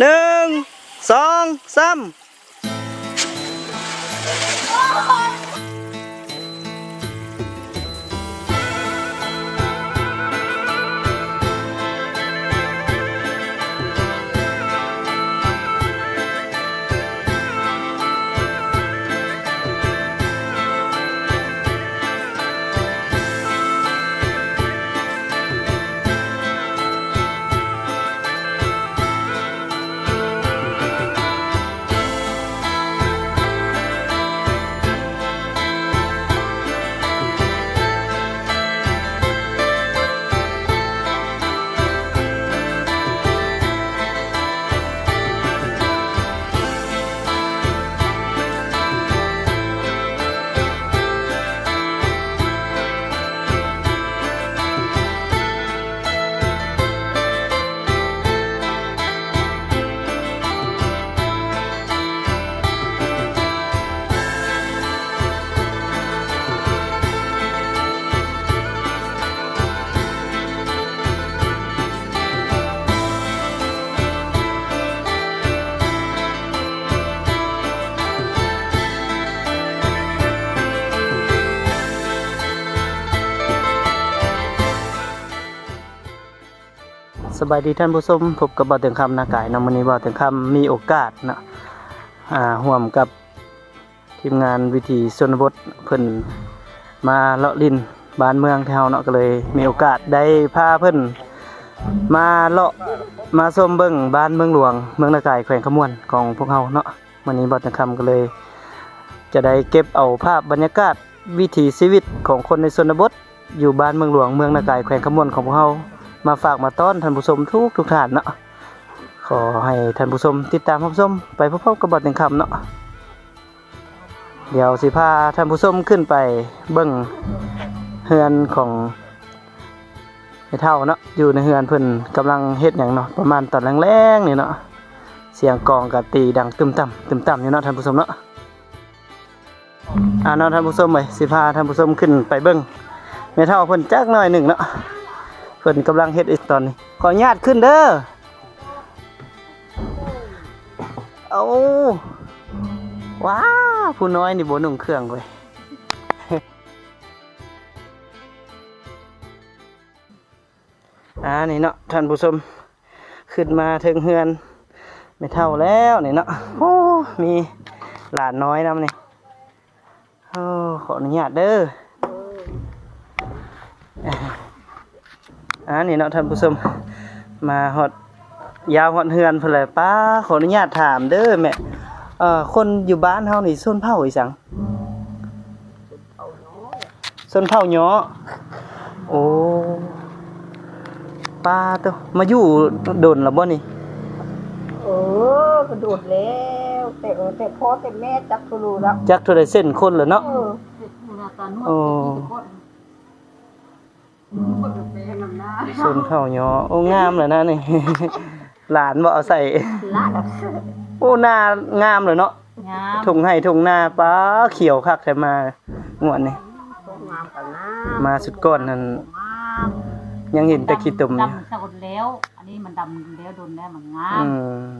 หนึ่งสองสาม บายดีท่านผู้ชมพบกับบ่าวเตึงคำนากายเนาะมื้อนี้บ่าวเตึงคำมีโอกาสเนาะอ่าร่วมกับทีมงานวิถีชนบทเพิ่นมาเลาะลินบ้านเมืองแถวเนาะก็เลยมีโอกาสได้พาเพิ่นมาเลาะมาชมเบิ่งบ้านเมืองหลวง เมืองนากายแขวงขมวนของพวกเฮาเนาะมื้อนี้บ่าวเตึงคำก็เลย จะได้เก็บเอาภาพบรรยากาศวิถีชีวิตของคนในชนบทอยู่บ้านเมืองหลวงเมืองนากายแขวงขมวนของพวกเฮา มาฝากมาต้อนท่านผู้ชมทุกทุกท่านเนาะขอให้ท่านผู้ชมติดตามรับชมไปพร้อมๆกับบทหนึ่งคำเนาะเดี๋ยวสิพาท่านผู้ชมขึ้นไปเบิ่งเฮือนของไอ้เท่าเนาะอยู่ในเฮือนเพิ่นกำลังเฮ็ดหยังเนาะประมาณตอนแรงๆนี่เนาะเสียงกองกับตีดังตึมต่ำตึมต่ำอยู่เนาะท่านผู้ชมเนาะอ่าเนาะท่านผู้ชมไปสิพาท่านผู้ชมขึ้นไปเบิ่งแม่เท่าเพิ่นจักหน่อยหนึ่งเนาะ เพิ่นกำลังเฮ็ดอีกตอนนี้ ขออนุญาตขึ้นเด้อเอาว้าผู้น้อยนี่บ่นุ่งเครื่องเว้ยอ่านี่เนาะท่านผู้ชมขึ้นมาถึงเฮือน ไม่เท่าแล้วนี่เนาะโอ้มีหลานน้อยนำนี่โอ้ขออนุญาตเด้อ อ่านี่เนาะท่านผู้ชมมาฮอดยาวฮอดเฮือนเพิ่นเลยป้าขออนุญาตถามเด้อแม่เอ่อคนอยู่บ้านเฮานี่ส้นเผาอีสังส้นเผาย้อโอ้ป้าตัวมาอยู่โดนแล้วบ่นี่เออกระโดดแล้วแต่เออแต่พ่อแต่แม่จักทุรูแล้วจักเท่าใดเส้นคนแล้วเนาะเออ โอ้ ส้นเผาย้อโอ้งามเลยนะนี่ หลานบ่เอาใส่ ละโอ้หน้างามเลยเนาะงามทุ่งให้ทุ่งนาป้าเขียวคักแต่มาหมวดนี่งามกันนะมาสุดก้อนนั่นงามยังเห็นแต่ขี้ตุ่มอยู่ดำสะกดแล้ว อันนี้มันดำแล้วโดนแล้วมันงาอืมม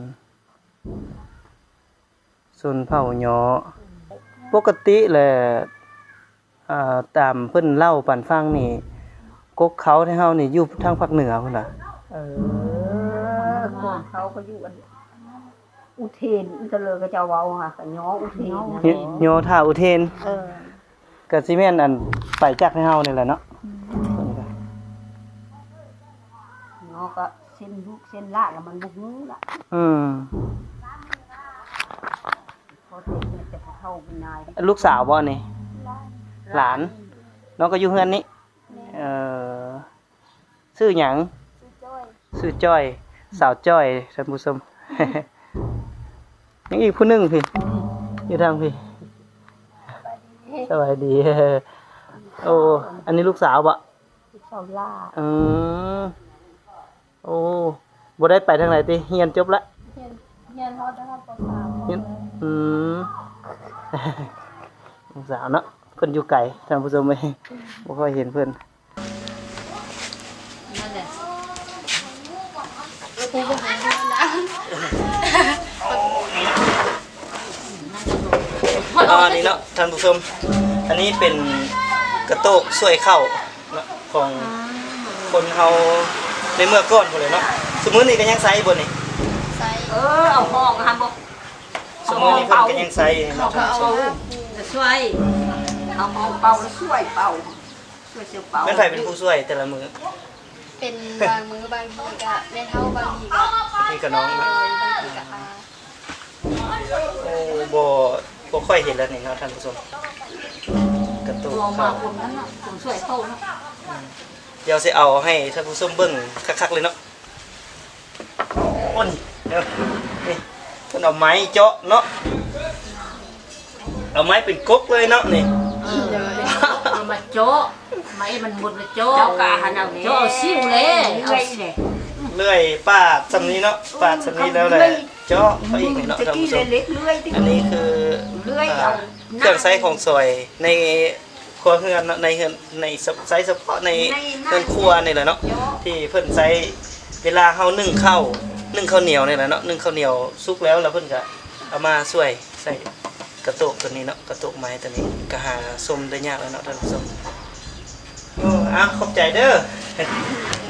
ส่วนเผาหยอปกติแหละอ่าตามเพิ่นเล่าปันฟังนี่ กกเขาที่เฮานี่อยู่ทางภาคเหนือพุ่นน่ะเออคนเขาก็อยู่กันอุเทนอุตะเลยก็จะเว้าค่ะก็ย้ออุเทนนะยโยธาอุเทนเออก็สิแม่นอันไปจากให้เฮานี่แหละเนาะย้อก็เส้นลูกเส้นละแล้วมันบุกงูละอืมพอเด็กเนี่ยจะเข้าเป็นนายลูกสาวบ่นี่หลานน้องก็อยู่เฮือนนี้เอ่อ ชื่อหยังชื่อจ้อย สาวจ้อยท่านผู้ชม ยังอีกผู้หนึงพี่อยู่ทางพี่สวัสดีโอ้อันนี้ลูกสาวบ่ชาวล่าอืมโอ้บ่ได้ไปทางไหนติเรียนจบละ เฮียนเฮียนฮอดได้ฮอดปสามเรียน อืม ลูกสาวเนาะเพิ่นอยู่ไกลท่านผู้ชมเอ้ยบ่ค่อยเห็นเพิ่น นั่นแหละ เนาะท่านผู้ชมอันนี้เป็นกระโตกช่วยเข้าเนาะของคนเฮาในเมื่อก่อนพุ่นเลยเนาะสมมุตินี่ก็ยังใช้บ่นี่ใส่เออเอาห้องหันบ่สมมุตินี่เพิ่นก็ยังใช้เนาะท่านผู้ชมจะช่วยเอาห้องเป่าแล้วช่วยเป่าช่วยเสียวเป่าแม่นไผเป็นผู้ช่วยแต่ละมื้อเป็นบางมือบางทีก็แม่เท่าบางทีก็บางทีก็น้องเอเนาะอบางทีก็อาโอ้บ่ บ่ค่อยเห็นแล้วนี่เนาะท่านผู้ชมกระโตกรอมาเข้าคนนั้นน่ะคนช่วยโตนะเดี๋ยวสิเอาให้ท่านผู้ชมเบิ่งคักๆเลยเนาะโอ้นี่เดี๋ยวนี่เพิ่นเอาไม้เจาะเนาะเอาไม้เป็นกกเลยเนาะนี่ เออเอามาโจ๊ะไม่มันหมดเลยโจ๊ะเจ้ากะหันเอาโจ๊ะเอาซิ่วเลยเอาเลื่อยซิ่วเลยเลื่อยปาดสำนี้เนาะปาดสำนี้แล้วแหละเจาะไปอีกนี่เนาะตะท่านกี้ผู้ชมเล็กๆเลื่อยตะอันกี้นี้คือ เลื่อยอ่าเอาเครื่องใช้ของซอยในครัวเรือนเนาะในเรือนในใช้เฉพาะในเรือนครัวนี่แหละเนาะที่เพิ่นใช้เวลาเฮานึ่งข้าวนึ่งข้าวเหนียวนี่แหละเนาะนึ่งข้าวเหนียวสุกแล้วแล้วเพิ่นก็เอามาช่วยใส่กระโตกตัวนี้เนาะกระโตกไม้ตัวนี้ก็หาชมได้ยากแล้วเนาะท่านผู้ชมโอ้อ้าวขอบใจเด้อ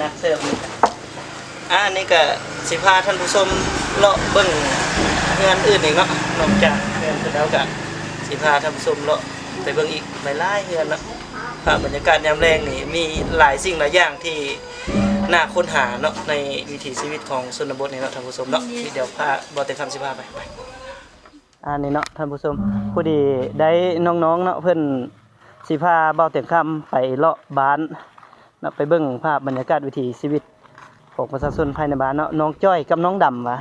นักเติมนี่อ่าอันนี้ก็สิพาท่านผู้ชมเลาะเบิ่ง งานอื่นอีกเนาะนอกจากงานเสร็จแล้วก็สิพาท่านผู้ชมเลาะไปเบิ่งอีกหลายๆเฮือนเนาะภาพบรรยากาศยามแรงนี่มีหลายสิ่งหลายอย่างที่น่าค้นหาเนาะในวิถีชีวิตของชนบทนี่เนาะท่านผู้ชมเนาะที่เดี๋ยวพาบ่เต็มคำสิพาไปไปอันนี้เนาะท่านผู้ชมผู้ดีได้น้องๆเนาะเพิ่นสิพาเบาเต็มคำไปเลาะบ้านเนาะไปเบิ่งภาพบรรยากาศวิถีชีวิตของประชาชนภายในบ้านเนาะน้องจ้อยกับน้องดำวะ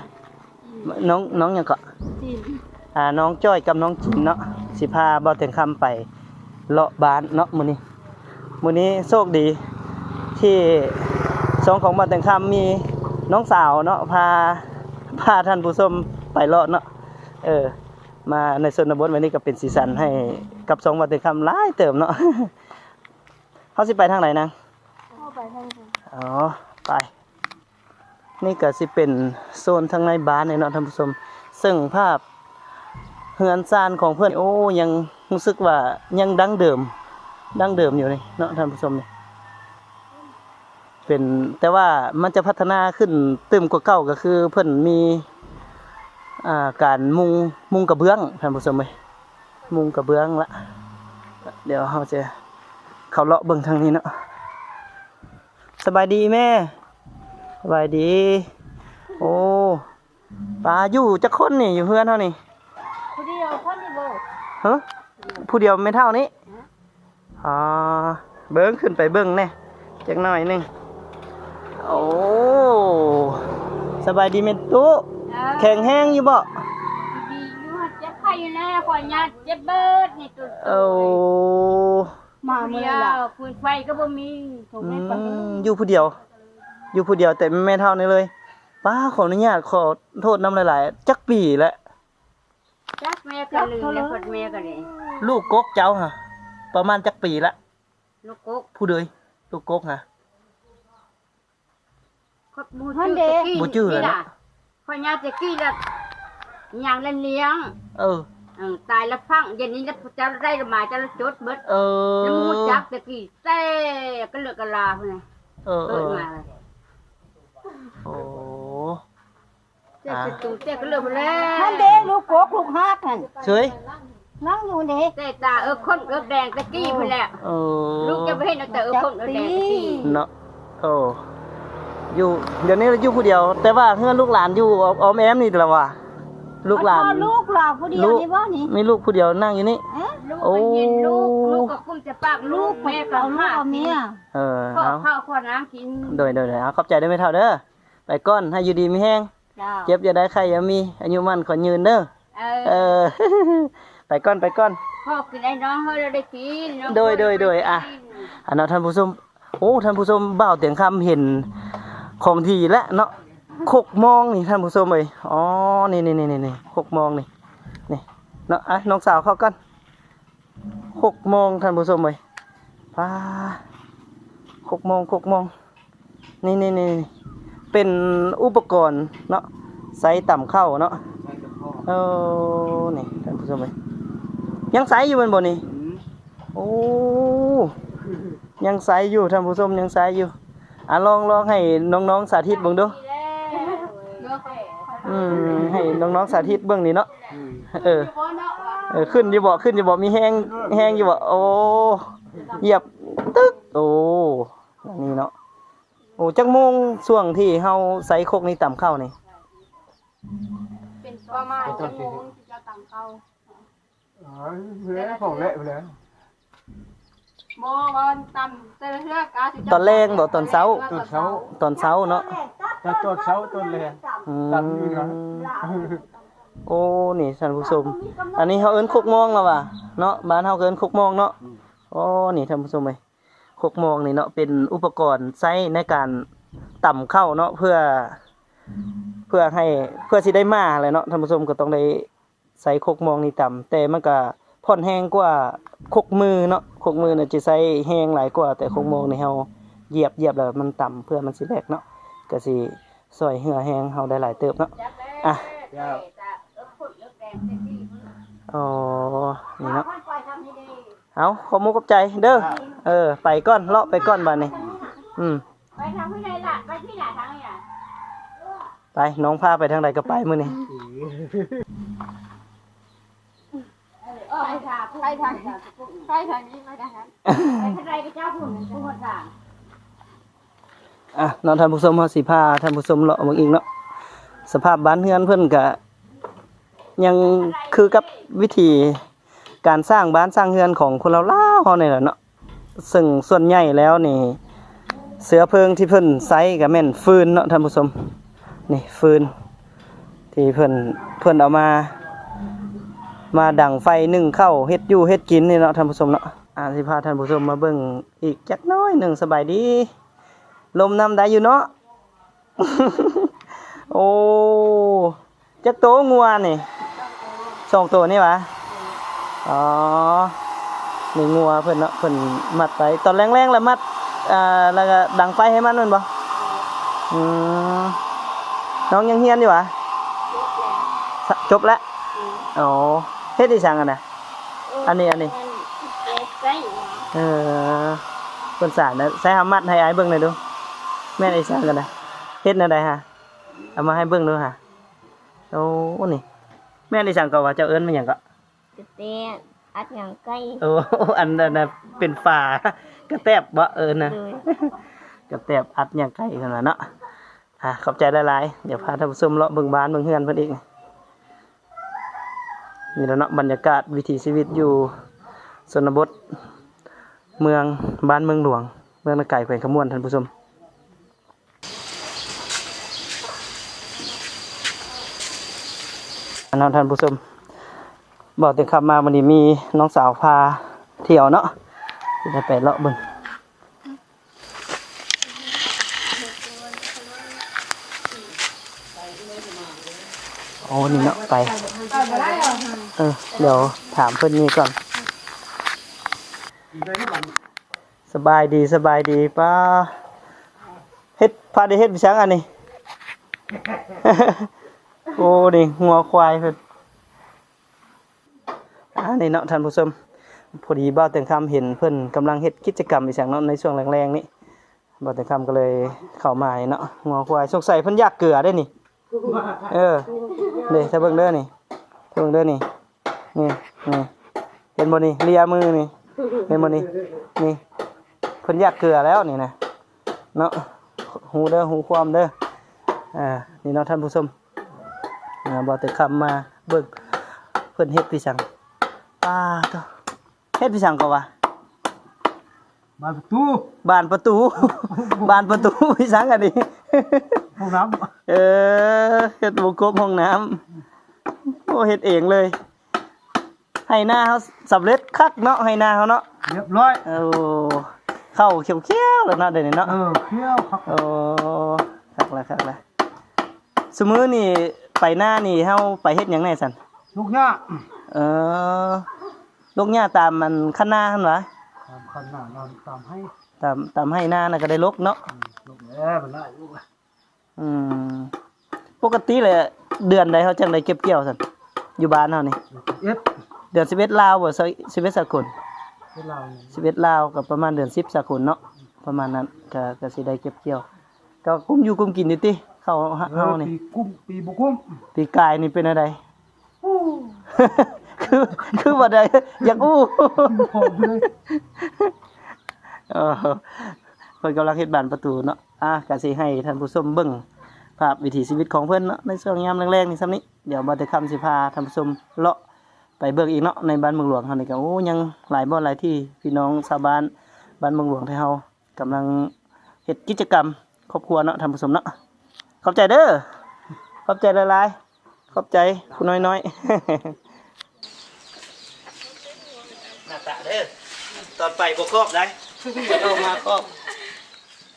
น้องน้องหยังก็อ่าน้องจ้อยกับน้องจินเนาะสิพาเบาถึงคำไปเลาะบ้านเนาะมื้อนี้มื้อนี้โชคดีที่สองของบ้านถึงคำมีน้องสาวเนาะพาพาท่านผู้ชมไปเลาะเนาะเออมาในชนบทวันนี้ก็เป็นสีสันให้กับสองบ้านถึงคำหลายเติมเนาะเขาสิไปทางไหนนาง เข้าไปทางไหน อ๋อ ไป นี่ก็สิเป็นโซนทางในบ้านเนี่ยนาะท่านผู้ชมซึ่งภาพเฮือนซานของเพื่อนโอ้ยังรู้สึกว่ายังดั้งเดิมดั้งเดิมอยู่เลยเนาะท่านผู้ชมเนี่ยเป็นแต่ว่ามันจะพัฒนาขึ้นเติมกว่าเก่าก็คือเพื่อนมีอ่าการมุงมุงกระเบื้องท่านผู้ชมเลยมุงกระเบื้องละเดี๋ยวเราจะเขาเลาะเบิ่งทางนี้เนาะสบายดีแม่ บายดี โอ้ปลาอยู่จักคนนี่อยู่เพื่อนเท่านี่ผู้เดียวคนที่โบฮะผู้เดียวไม่เท่านี้อ่าเบิ้งขึ้นไปเบิ้งแน่จักหน่อยหนึงโอ้สบายดีเม็นตุแข็งแห้งอยู่บ่ดีอยู่เจ็บไข้อยู่นะข่อยญาติเจ็บเบิดนี่ตัวโอ้มาเดีเมื่อยวล่ะปืนไฟก็บ่มีถูกอืไหมปะมอยู่ผู้เดียว อยู่ผู้เดียวแต่ไม่เท่านี้เลยป้าขออนุญาตขอโทษน้ำหลายๆจักปีแล้วจักแม่ก็ลืมแล้วพดแม่ก็เลยลูกกกเจ้าฮะประมาณจักปีละลูกกุ๊กผู้เดยลูกกกฮะเขาบูชื่อตะกี้บูชื่อเลยนะข่อยญาติตะกี้ละย่างเล่นเลี้ยงเออเออตายแล้วพังเย็นนี้แล้วจะได้มาจะจดเบิดเออแล้วมูจักตะกี้แต่ก็เลือกกะลาพุ่นน่ะเออเอเกิดอมาเลย โอ้เจ๊จะตูเจ๊ก็เลือกไปแล้วท่านเด้ลูกโกกลูกฮักนั่นเฉยนั่งอยู่เด้แต่ตาเออคนเออแดงตะกี้พุ่นแหละเออลูกจะไปให้นักแต่เออคนเออแดงตะกี้เนาะโอ้อยู่เดี๋ยวนี้เราอยู่ผู้เดียว แต่ว่าเพื่อนลูกหลานอยู่ออมแอมนี่แหละว่ะลูกหลานพ่อลูกหลานผู้เดียวนี่บ่นี่มีลูกผู้เดียวนั่งอยู่นี่ลูกโอ้ไปเห็นลูกลูกก็กุ้มจะปากลูกแม่ก็เอาลูกห้าเอาเมียเออข้าวเอาข้าวข้าวน้ำกินโดยโดยโดยเอาขอบใจได้ไหมเท่าเด้อ ไปก้อนให้อยู่ดีมีแห้งเจ้าเจ็บอย่าได้ใครอย่ามี อายุมันขอยืนเด้อเอเอออไปก้อนไปก้อนพ่อกินไอ้น้องเฮ้ยเราได้กินน้องโดยโดยโดยอะอันนั้นท่านผู้ชมโอ้ท่านผู้ชมบ่าวเตียงคำเห็นของทีและเนาะหกโมองนี่ท่านผู้ชมเอ้ยอ๋อนี่นี่นี่นี่นี่หกโมองนี่นี่เนาะอะน้องสาวเข้ากันหกโมงท่านผู้ชมเอ้ยป้าหกโมงหกโมงนี่นี่นี่นี่ เป็นอุปกรณ์เนาะใส่ต่ำเข้าเนาะเออนี่ท่านผู้ชมเอ้ยยังใสอยู่แมันบ่นี่โอ้ยังใสอยู่ท่านผู้ชมยังใสอยู่อะลองลองให้น้องๆสาธิตเบิ่งดูอืมให้น้องๆสาธิตเบิ่งนี่เนาะเออเออขึ้นอยู่บ่ขึ้นอยู่บ่มีแห้งแห้งอยู่บ่โอ้เหยียบตึ๊กโอ้อันนี่เนาะโอ้จักโมงช่วงที่เฮาใส่โคกนี่ต่ำเข้านี่เป็นประมาณชั่วโมงที่จะตามเข้าเพื่อนของเละไปเลยโมวันตามแต่ละเทือกอาสิตอนแรงบ่ตอนเช้าตอนเช้าตอนเช้าเนาะจะต้นเช้าต้นแรงอืตัดนี่นะมโอ้นี่ท่านผู้ชมอันนี้เฮาเอิ้นโคกมองแล้วว่ะเนาะบ้านเฮาก็เอิ้นโคกมองเนาะโอ้นี่ท่านผู้ชมเอ้ย โคกมองนี่เนาะเป็นอุปกรณ์ใช้ในการต่ำเข้าเนาะเพื่อ เพื่อให้เพื่อสิได้มาแหละเนาะท่านผู้ชมก็ต้องได้ใส่โคกมองนี่ต่ำแต่มันก็พ่อนแห้งกว่าโคกมือเนาะโคกมือน่ะจะใส่แห้งหลายกว่า แต่โคกมองนี่เฮาเหยียบเหยียบแล้วมันต่ำเพื่อมันสิแลกเนาะก็สิซอยเหือแห้งเฮาได้หลายเติบเนาะอะอ๋อนี่เนาะ เอาขอมุกกับใจเด้อเออ ไปก่อนเลาะไปก่อนบัดนี้อืมไปทางที่ไหนล่ะไปที่ไหนทางนี้อะไปน้องพาไปทางใดก็ไปมื้อนี้เออไปทางไปทางไปทางนี้ไปทางนั้นไปทางใดไปเจ้าหุ่นผู้คนต่างอะน้องท่านผู้ชมเฮาสิพาท่านผู้ชมเลาะเบิ่งอีกเนาะสภาพบ้านเฮือนเพิ่นก็ยังคือกับวิธี การสร้างบ้านสร้างเฮือนของคนเราล่าเฮานี่แหละเนาะซึ่งส่วนใหญ่แล้วนี่ เสือเพิงที่เพิ่นใช้ก็แม่นฟืนเนาะท่านผู้ชมนี่ฟืน ที่เพิ่นเพิ่นเอามา มาดังไฟนึ่งเข้าเฮ็ดอยู่เฮ็ดกินนี่เนาะท่านผู้ชมเนาะอ่าสิพาท่านผู้ชมมาเบิ่งอีกจักน้อยหนึ่งสบายดี ลมนำได้อยู่เนาะโอ้จักโตงัวนี่สองตัวนี่วะ อ๋อนี่งัวเพิ่นเนาะเพิ่นมัดไปตอนแรงๆแล้วมัดอ่าแล้วก็ดังไฟให้มันแม่นบ่อืมน้องยังเฮียนอยู่หวะจบแล้วอ๋อเฮ็ดอีสังอะนะอันนี้อันนี้เออเพิ่นสารนะใส่หามัดให้อ้ายเบิ่งหน่อยดูแม่นไอ้สร้างกันนะเฮ็ดแนวใดฮะเอามาให้เบิ่งดูฮะโอ้นี่แม่นไอ้สร้างก็ว่าเจ้าเอิ้นมันหยังก็ เต้อัดหยังใกล้โอ้อันนั้นน่ะเป็นฝากระแตบบ่เอิ้นนะเลยกระแตบอัดหยังไก่กันว่าเนาะอะขอบใจหลายๆเดี๋ยวพาท่านผู้ชมเลาะเบิ่งบ้านเบิ่งเฮือนเพิ่นอีกนี่แหล้วเนาะบรรยากาศวิถีชีวิตอยู่ชนบท เมืองบ้านเมืองหลวง เมืองนาไก่แขวงขมวนท่านผู้ชมอันนั้นท่านผู้ชม บอกแต่ขับมาวันนี้มีน้องสาวพาเที่ยวเนาะจะไปเลาะบิ่งโอ้นี่เนาะไป เออ เดี๋ยวถามเพื่อนนี่ก่อน สบายดีสบายดีป้าเฮ็ดพาได้เฮ็ดไปช้างอันนี้ โอ้นี่หัวควายเพิ่น อ่านี่เนาะท่านผู้ชมพอดีบ่าวแต่งคำเห็นเพิ่อนกำลังเฮ็ดกิจกรรมอีกอย่างเนาะในช่วงแรงๆนี้บ่าวแต่งคำก็เลยเข้ามาเนาะหัวควายสงสัยเพิ่นอยากเกลือได้นี่เออเด้ถ้าเบิ่งเด้อนี่ถ้าเบิ่งเด้อนี่นี่นี่เห็นบ่นี่เลียมือนี่เห็นบ่นี่นี่เพิ่นอยากเกลือแล้วนี่นะเนาะหูเด้อหูความเด้ออ่านี่เนาะท่านผู้ชมอ่าบ่แต่คำมาเบิ่งเพิ่นเฮ็ดพี่สังาตัวเฮ็ดพี่สังก็ว่ามาประตูบานประตู บานประตูพี่สังอันนี้ห้องน้เออเฮ็ดวงกบห้องน้ำโอ้เฮ็ดเองเลย ให้หน้าเฮาสำเร็จคักเนาะให้หน้าเฮาเนาะำเรียบร้อยโอ้เข้าเขียวๆแล้วเนาะเดี๋ยวนี้เนาะเออเคี้ยวพักโอ้คักละคักละสมื้อนี่ไปหน้านี่เฮาไปเฮ็ดหยังแน่ซั่นลูกหญ้าเออ ลูกหญ้าตามมันข้างหน้าหั่นวะตามคันหน้านอนตามให้ตามตามให้หน้าน่ะก็ได้ลกเนาะลูกแล้วมันได้ลูกอืมปกติเลยเดือนใดเขาจังได้เก็บเกี่ยวซั่นอยู่บ้านเฮานี่เอ็ดเดือน11ลาวบ่11สากลที่เราเนี่ย11ลาวกับประมาณเดือน10สากลเนาะประมาณนั้นก็ก็สิได้เก็บเกี่ยว ก็กุ้มอยู่กุ้มกินนี่ติเข้าเฮานี่ ปีกุ้มปีบุกุ้มปีกายนี่เป็นอะไร คือคือบ่ได้อยากอู้พอเลยเออเพิ่นกำลังเฮ็ดบานประตูเนาะอะก็สิให้ท่านผู้ชมเบิ่งภาพวิถีชีวิตของเพิ่นเนาะในช่วงยามแรงๆนี่ซ้ำนี้เดี๋ยวบ่ได้คำสิพาท่านผู้ชมเลาะไปเบิ่งอีกเนาะในบ้านเมืองหลวงเฮานี่ก็โอ้ยังหลายบ่อนหลายที่พี่น้องชาวบ้านบ้านเมืองหลวงที่เฮากำลังเฮ็ดกิจกรรมครอบครัวเนาะท่านผู้ชมเนาะขอบใจเด้อขอบใจหลายๆขอบใจคุณน้อยๆ หน้าตา เด้อตอนไปบ่ครอบได้เอามาครอบ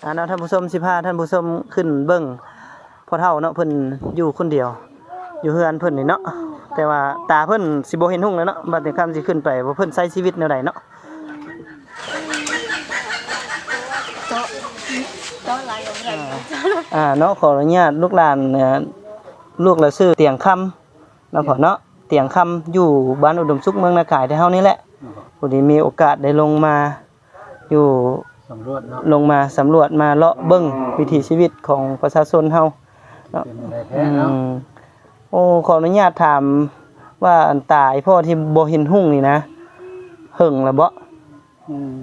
อ่าเนาะท่านผู้ชมสิพาท่านผู้ชมขึ้นเบิ่งพ่อเฒ่าเนาะเพิ่นอยู่คนเดียว อยู่เฮือนเพิ่นนี่เนาะแต่ว่าตาเพิ่นสิบ่เห็นหุ่งแล้วเนาะบัดนี้คำสิขึ้นไปว่าเพิ่นใช้ชีวิตแนวใดเนาะอ่าเนาะขออนุญาตลูกหลานเนี่ยลูกละชื่อเตียงคำเนาะพอเนาะเตียงคำอยู่บ้านอุดมสุขเมืองนาคายที่เฮานี่แหละ พอดีมีโอกาสได้ลงมาอยู่สำรวจเนาะลงมาสำรวจมาเลาะเบิ่งวิถีชีวิตของประชาชนเฮาเป็นอะไรอืแท้เนาะมโอ้ขออนุญาตถามว่าอันตายพ่อที่บ่เห็นหุ่งนี่นะหึงแล้วบ่อืม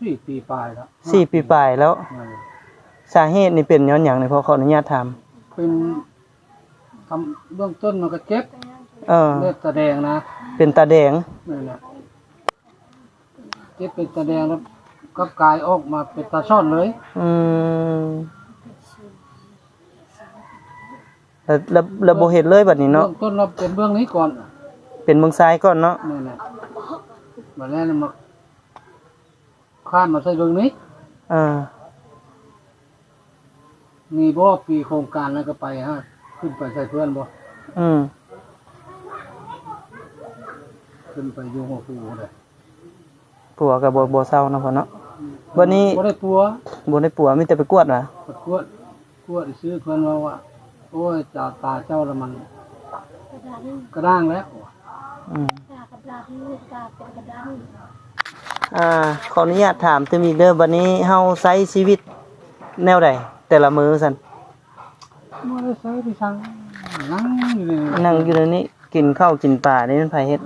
สี่ปีปลายแล้วสี่ปีปลายแล้ว เออสาเหตุนี่เป็นย้อนหยังนี่พ่อขออนุญาตถามเป็นทำเบื้องต้นมันก็เจ็บเออเลือดตาแดงนะเป็นตาแดงนั่นแหละ เจ็บเป็นตาแดงแล้วก็กลายออกมาเป็นตาช่อนเลยอืมแล้วแล้วแล้วบ่เห็นเลยบัดนี้เบื้เนาะองต้นเราเป็นเบื้องนี้ก่อนเป็นเมืองซ้ายก่อนเนาะนี่นแหละมาแล้วมาข้ามมาใส่เบื้องนี้อ่ามีบ่ปีโครงการแล้วก็ไปฮะขึ้นไปใส่เพื่อนบ่อืมขึ้นไปอยู่หัวปูเลย ปัวกับบ่บ่เศร้าเนาะพ่อเนาะบัดนี้บ่ได้ปัวบ่ได้ปัวมีแต่ไปกวดว่ะกดกวดกวดซื้อเพื่อนว่าว่าโอ้ยจ่าตาเจ้าละมันกระด้างแล้วอืมตากระดาษนี่ตาเป็นกระดานอ่าขออนุญาตถามตึมอีกเด้อบัดนี้เฮาใช้ชีวิตแนวใดแต่ละมื้อซั่นบ่ได้ใส่ที่สั่งนั่งอยู่นี่นั่งอยู่ในนี้กินข้าวกินปลานี่มันไผเฮ็ด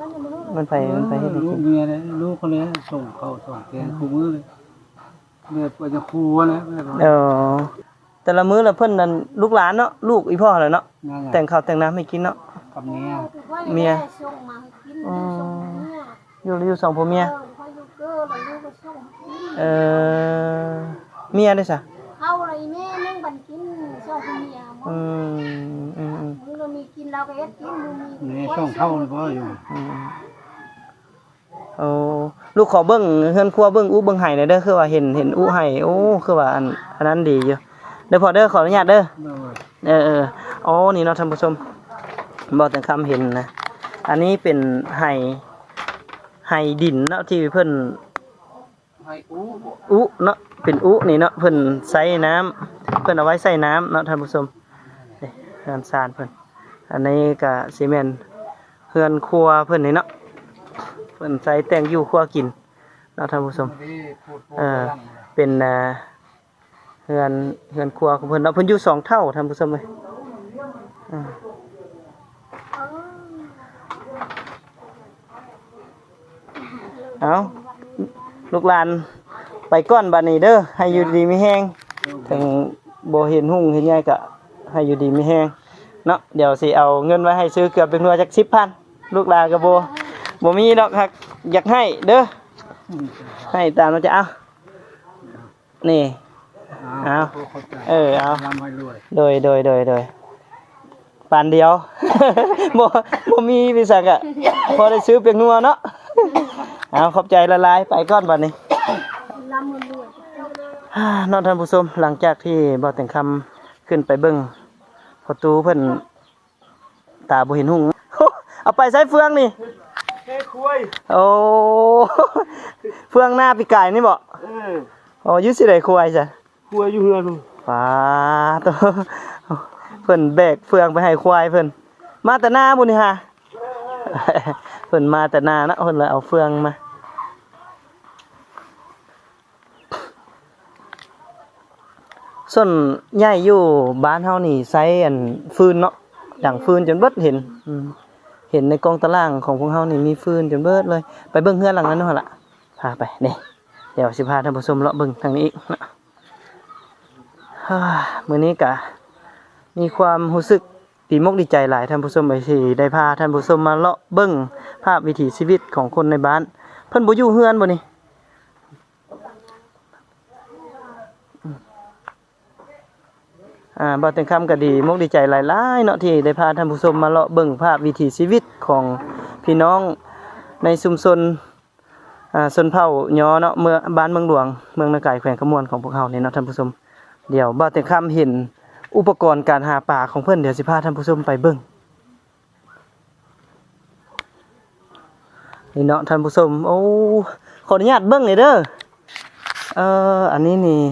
มันไผมันไผเฮ็ดให้ลูกิกนเมียเลยลูกคนนี้ส่งเข้าวส่งแกงคู่มือเลยเมื่อไปจะครูนะเมื่อเออแต่ละมื้อละเพิ่นนั่นลูกหลานเนาะลูกอีพ่อแหละเนาะนั่นแหละแต่งข้าวแต่งน้ำให้กินเนาะ กับเมียเมีย ส่งมาให้กินอืส่งมเมียอยู่อยู่สองผัวเมีย เออพออยู่เกอร์แล้วลูกก็ส่งกินเออเมียได้ซะเข้าอะไรแม่นึ่งบันกินส่งให้เมียมึอืงมอืมอืมมึงเรามีกินเราก็เอ็ดกินมึงมีนี่ช่องเข้าเลยก็อยู่ อืม โอ้ลูกขอเบิ่งเฮือนครัวเบิ่งอู้เบิ่งไห้หน่อยเด้อคือว่าเห็นเห็นอู้ไห้โอ้คือว่าอันอันนั้นดีอยู่เด้อพอเด้อขออนุญาตเด้อเด้อเออเอออ๋อนี่เนาะท่านผู้ชมบอกแต่คำเห็นนะอันนี้เป็นไห่ไห่ดินเนาะที่เพิ่นให้อู้อุเนาะเป็นอุนี่เนาะเพิ่นใส่น้ำเพิ่นเอาไว้ใส่น้ำเนาะท่านผู้ชมนี่เฮือนซานเพิ่นอันนี้ก็ซีเมนต์เฮือนครัวเพิ่นนี่เนาะ เพิ่นใส่แต่งอยู่ครัวกินเนาะท่านผู้ชมที่พูดพูดเออดังเป็นเอ่อเฮือนเฮือนครัวของเพิ่นเนาะเพิ่นอยู่สองเท่าท่านผู้ชมเลยอ่าเอาลูกหลานไปก้อนบานนี้เด้อให้อยู่ดีไม่แห้งถึงบ่เห็นหุ่งเห็นใหญ่ก็ให้อยู่ดีไม่แห้งเนาะเดี๋ยวสิเอาเงินไว้ให้ซื้อเกือบเป็นนัวจัก10,000ลูกหลานก็บ่ บ่มีดอกหักอยากให้เด้อให้ตามเราจะเอานี่เอาเข้าใจเออเอาร่ำให้รวยโดยโดยโดยโดยปานเดียวบ่บ่มีวิสักอะพอได้ซื้อเปียงนัวเนาะเอาขอบใจละลายไปก่อนบัดนี้ลำมันด้วยอ่าน้องท่านผู้ชมหลังจากที่บ่แต่งคำขึ้นไปเบิ่งประตูเพิ่นตาบ่เห็นหุ่งเอาไปใส่เฟืองนี่เฮ้ย คุยโอ้เฟืองหน้าปีกายนี่บ่เอออ๋ออยู่สิได้ควายจ้ะคุยอยู่เฮือนป้าตัวเพิ่นแบกเฟืองไปให้ควายเพิ่นมาแต่หน้าบุนี่ฮะเพิ่นมาแต่นาเนาะเพิ่นเลยเอาเฟืองมาส่วนใหญ่อยู่บ้านเฮานี่ใช้อันฟืนเนาะดังฟืนจนเบิดเห็นอืม เห็นในกองตะล่างของพวกเฮานี่มีฟืนจนเบิดเลย ไปเบิ้งเฮือนหลังนั้นเนาะล่ะพาไปนี่เดี๋ยวสิพาท่านผู้ชมเลาะเบิ้งทางนี้อีกเนะฮ่ามื้อนี้กะมีความรู้สึกดีมกดีใจหลายท่านผู้ชมไปที่ได้พาท่านผู้ชมมาเลาะเบิ้งภาพวิถีชีวิตของคนในบ้าน เพิ่นบ่อยู่เฮือนบ่นี่ อ่าบ่ถึงคำก็ดีมุกดีใจหลายๆเนาะที่ได้พาท่านผู้ชมมาเลาะเบิ่งภาพวิถีชีวิตของพี่น้องในชุมชนอ่าชนเผ่าย้อเนาะเมื่อบ้านเมืองหลวง เมืองนาไก่แขวงขมวนของพวกเฮานี่เนาะท่านผู้ชมเดี๋ยวบ่ถึงคำเห็นอุปกรณ์การหาปลาของเพิ่อนเดี๋ยวสิพาท่านผู้ชมไปเบิ่งนี่เนาะท่านผู้ชมโอ้ขออนุญาตเบิ่งหน่อยเด้อเอ่ออันนี้นี่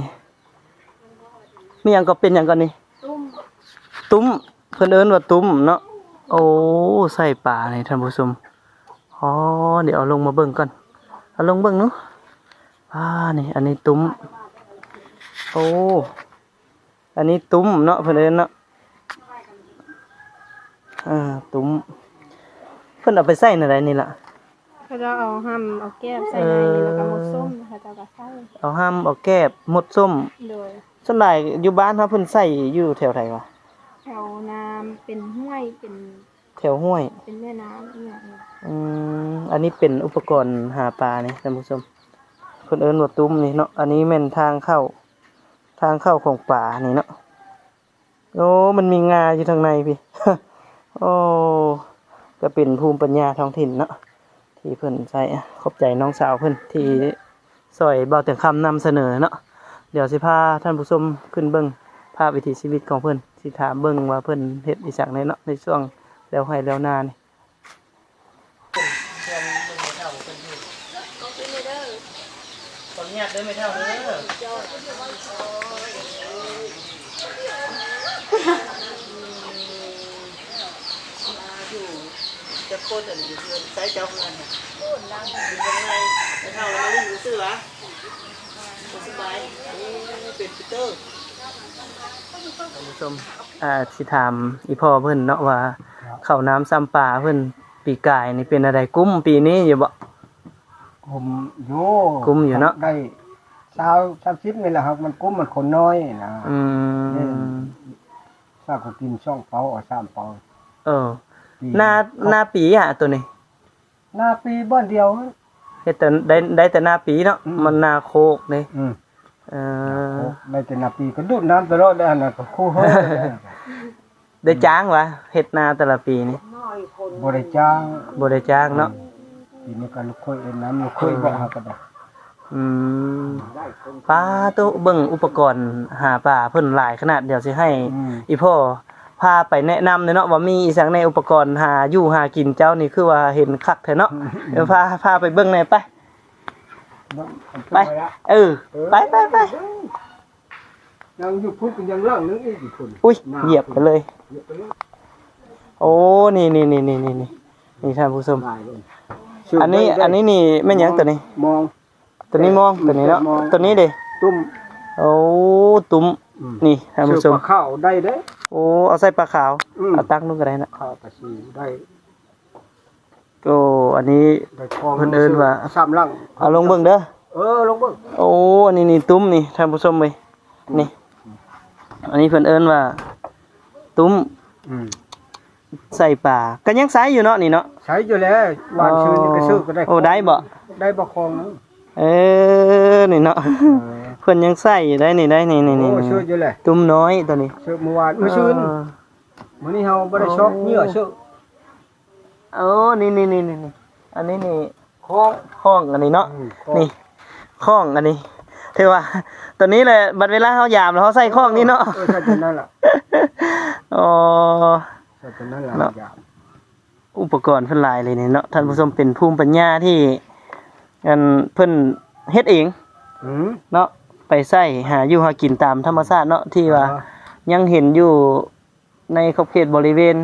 มีหยังก็เป็นหยังก่อนนี่ตุ้มตุ้มเพิ่นเอิ้นว่าตุ้มเนาะโอ้ใส่ปลานี่ท่านผู้ชมอ๋อเดี๋ยวเอาลงมาเบิ่งก่อนเอาลงเบิ่งเนาะอ่านี่ อันนี้ตุ้มโอ้อันนี้ตุ้มเนาะเพิ่นเอิ้นเนาะอ่าตุ้มเพิ่นเอาไปใส่ในใดนี่ล่ะเขาจะเอาห้ำเอาแก้มใส่ในแล้วก็หมดส้มเขาจะก็ใส่เอาห้ามเอาแก้บหมดส้มโดย ส่วนใหญ่อยู่บ้านเฮาเพิ่นใส่อยู่แถวไหนวะแถวน้ำเป็นห้วยเป็นแถวห้วย เป็นแม่น้ำเนี่ยอืมอันนี้เป็นอุปกรณ์หาปลานี่ท่านผู้ชมคนเอิ้นว่าตุ้มนี่เนาะอันนี้แม่นทางเข้า ทางเข้าของป่านี่เนาะโอ้มันมีงาอยู่ทางในพี่ โอ้ก็เป็นภูมิปัญญาท้องถิ่นเนาะที่เพิ่นใช้อะขอบใจน้องสาวเพิ่นที่ซอยเบาถึงคำนำเสนอเนาะ เดี๋ยวสิพาท่านผู้ชมขึ้นเบิ่งภาพวิถีชีวิตของเพิ่นสิถามเบิ่งว่าเพิ่นเฮ็ดอีสักในเนาะในช่วงแล้วให้แล้วนานี่ขออนุญาตเดินไม่เท่าเด้อจะโคตรอยู่เดือนใช้เจ้าเงินน่ะโอ้นั่งอยู่ข้างในไม่เท่าแล้วไม่ได้อยู่เสือสบายเป็นปีเตอร์ท่านผู้ชมอ่าสิถามอีพ่อเพิ่นเนาะว่าข้าวน้ำซ้ำปลาเพิ่นปีกายนี่เป็นอะไรกุ้มปีนี้อยู่บ่ ผมโยกุมอยู่เนอะ ได้เช้าสามสิบนี่แหละครับ มันกุ้มมันคนน้อยนะอืมถ้าก็กินช่องเปาเอาสามเปาเออปีหน้าหน้าปีอะตัวนี้หน้าปีบ้านเดียว เฮ็ดแต่ได้ได้แต่หน้าปีเนาะอืม มันหนาโคกเลยอืม เออได้แต่หน้าปีก็ดูดน้ำตลอดได้อันนั้นก็คู่เฮ้ยได้จ้างวะเฮ็ดนาแต่ละปีนี่บริจ้างบ่ได้จ้างเนาะปีนี้ก็ลูกเคยเอ็นน้ำลูกเคยบอกหากันได้อืมปลาตัวเบิ่งอุปกรณ์หาปลาเพิ่นหลายขนาดเดี๋ยวสิให้อืมอีพ่อพาไปแนะนำเลยเนาะว่ามีอีสังในอุปกรณ์หาอยู่หากินเจ้านี่คือว่าเห็นคักแท้เนาะเดี๋ยวพาพาไปเบิ่งหน่อยไป ไป เออ ไปไปไปยังอยู่พุ่นกันยังเล่านึงอีกกี่คนอุ้ยเหยียบไปเลย โอ้ นี่นี่นี่นี่นี่นี่นี่ท่านผู้ชมได้เลยอันนี้ อันนี้นี่แม่นหยังตัวนี้ มอง ตัวนี้มอง ตัวนี้เนาะมองตัวนี้เด้ตุ้ม โอ้ ตุ้มอืมนี่ท่านผู้ชเชื่มอปลาข้าวได้เด้โอ้ เอาใส่ปลาขาวอืมเอาตั้งนู่นก็ได้นะข้าวปลาชีได้ โอ้อันนี้ได้ทองเพิ่นเอิ้นว่าสามลังเอาลงเบิ่งเด้อเออลงเบิ่งโอ้อันนี้นี่ตุ้มนี่ท่านผู้ชมเว้ยนี่ อันนี้เพิ่นเอิ้นว่า ตุ้มอืมใส่ปลาก็ยังใส่อยู่เนาะนี่เนาะใช้อยู่แล้วหวานชื่นนี่ก็ซื้อก็ได้โอ้ได้บ่ได้บ่คองนะเออนี่เนาะเพิ่นยังใส่อยู่ได้นี่ได้นี่นี่โอ้นี่ซื้ออยู่แหละตุ้มน้อยตัวนี้ซื้อเมื่อวานเมื่อชื่นเออมื้อนี้เฮาบ่ได้ช็อกเหงื่อซื้อ โอ้นี่นี่นี่นี่นี่อันนี้นี่คองห้องอันนี้เนาะอืมคองนี่ข้องอันนี้เทว่าตัวนี้เลยบัดเวลาเขายามแล้วเขาใส่ข้องนี้เนาะเออใช่ตัวนั้นล่ะอ๋อใช่ตัวนั้นล่ะเนาะอย่าอุปกรณ์เพิ่นหลายเลยนี่เนาะท่านผู้ชมเป็นภูมิปัญญาที่อันเพิ่นเฮ็ดเองอืมเนาะไปใส่หาอยู่หากินตามธรรมชาติเนาะที่ว่าเออยังเห็นอยู่ในขอบเขตบริเวณ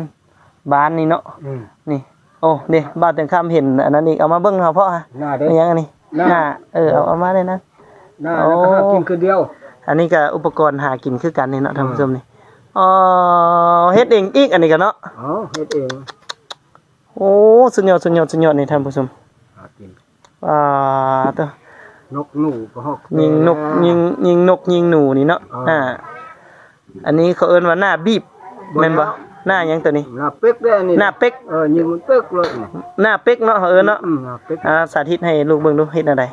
บ้านนี่เนาะอืมนี่ โอ้นี่บาดเต็งคำเห็นอันนั้นอีกเอามาเบิ่งเฮาพ่อฮะหน้าเด้เป็นยังอันนี้หน้า หน้าเออเอาเอามาเลยนะ หน้าแล้วก็หากินคือเดียว อันนี้ก็อุปกรณ์หากินคือกันนี่เนาะท่านผู้ชมนี่อ๋อเฮ็ดเองอีกอันนี้ก็เนาะอ๋อเฮ็ดเองโอ้สุดยอดสุดยอดสุดยอดนี่ท่านผู้ชมหากิน อ่าตัวนกหนูก็ฮอก ยิงนกยิงยิงนกยิงหนูนี่เนาะอ่า อ่า อันนี้เขาเอิ้นว่าหน้าบีบแม่นบ่ หน้าหยังตัวนี้ หน้าเป็กได้อันนี้หน้าเป็กเออยิงมันเป็กเลยหน้าเป็กเนาะเขาเอิ้นเนาะอืมหน้าเป็กอ่าสาธิตให้ลูกเบิ่งดูเฮ็ดอะไร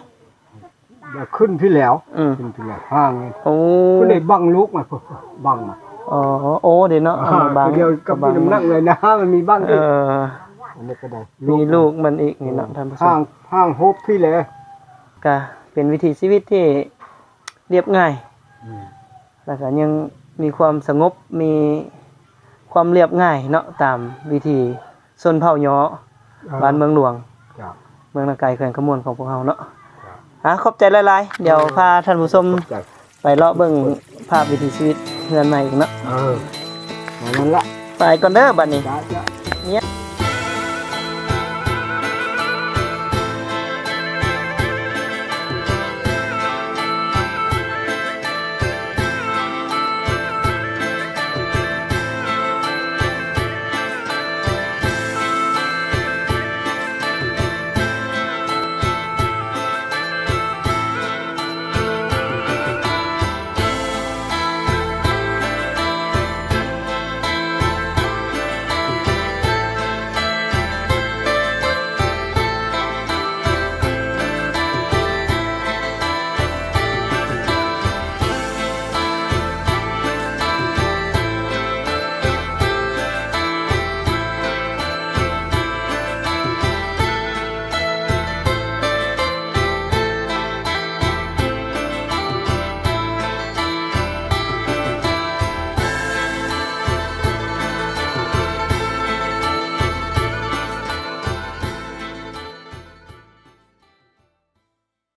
เดี๋ยวขึ้นพี่แล้วอืม ขึ้นพี่แล้วห่างเลยโอ้ก็ได้บังลูกมาบังมาอ๋อโอ้เดี๋ยวเนาะเอามาบังเดียวกับพี่น้ำหนักเลยนะมันมีบ้างเออีกออันนี้ก็ได้มีลูกมันอีกนี่เนาะท่านผู้ชห่างมห่างฮบพี่แล้วก็เป็นวิถีชีวิตที่เรียบง่าย แล้วก็ยังมีความสงบมี ความเรียบง่ายเนาะตามวิธีชนเผ่าย้อบ้านเมืองหลวงครับเมืองนาไกลแขวงขมวนของพวกเราเนาะอะขอบใจหลายๆ เดี๋ยวพาท่านผู้ชมจากไปเลาะเบิ่งภาพวิถีชีวิตเรือนใหม่อีกเนาะเออนั่นละไปก่อนเด้อบัดนี้จ้าจ้าเนี่ย